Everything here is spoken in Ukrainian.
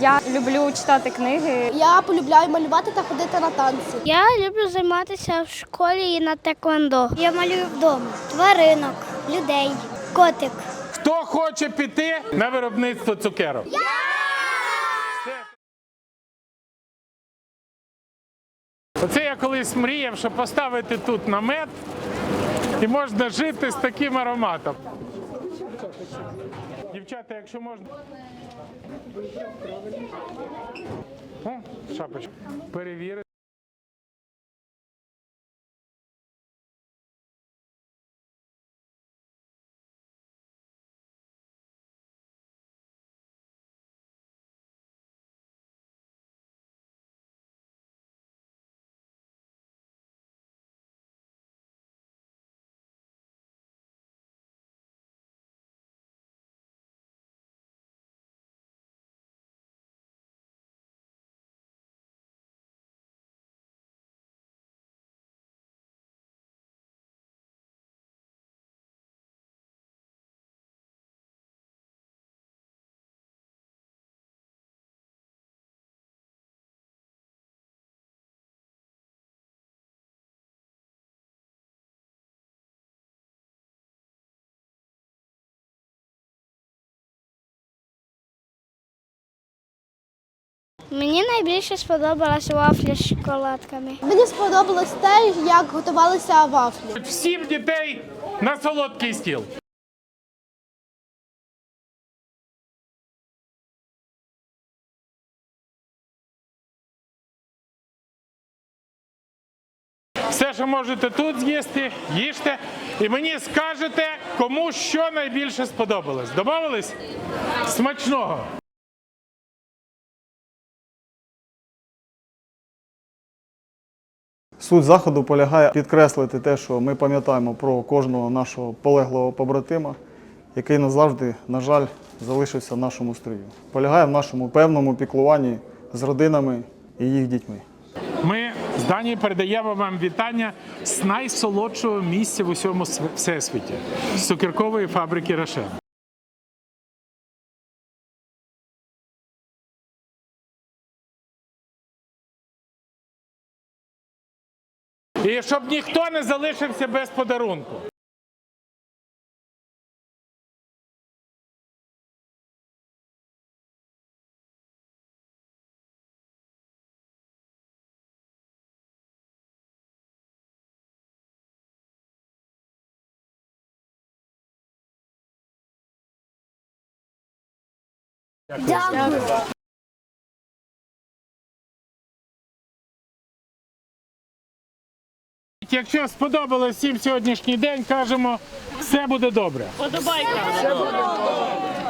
Я люблю читати книги. Я полюбляю малювати та ходити на танці. Я люблю займатися в школі і на теквондо. Я малюю вдома тваринок, людей, котик. Хто хоче піти на виробництво цукерок? Оце я колись мріяв, щоб поставити тут намет і можна жити з таким ароматом. Дівчата, якщо можна. О, шапочка. Перевірити. Мені найбільше сподобалась вафля з шоколадками. Мені сподобалось те, як готувалися вафлі. Всім дітей на солодкий стіл. Все, що можете тут з'їсти, їжте. І мені скажете, кому що найбільше сподобалось. Домовились? Смачного! Суть заходу полягає підкреслити те, що ми пам'ятаємо про кожного нашого полеглого побратима, який назавжди, на жаль, залишився в нашому строю. Полягає в нашому певному піклуванні з родинами і їх дітьми. Ми з Данії передаємо вам вітання з найсолодшого місця в усьому всесвіті з цукеркової фабрики Рошен. І щоб ніхто не залишився без подарунку. Якщо сподобалось всім сьогоднішній день, кажемо, все буде добре.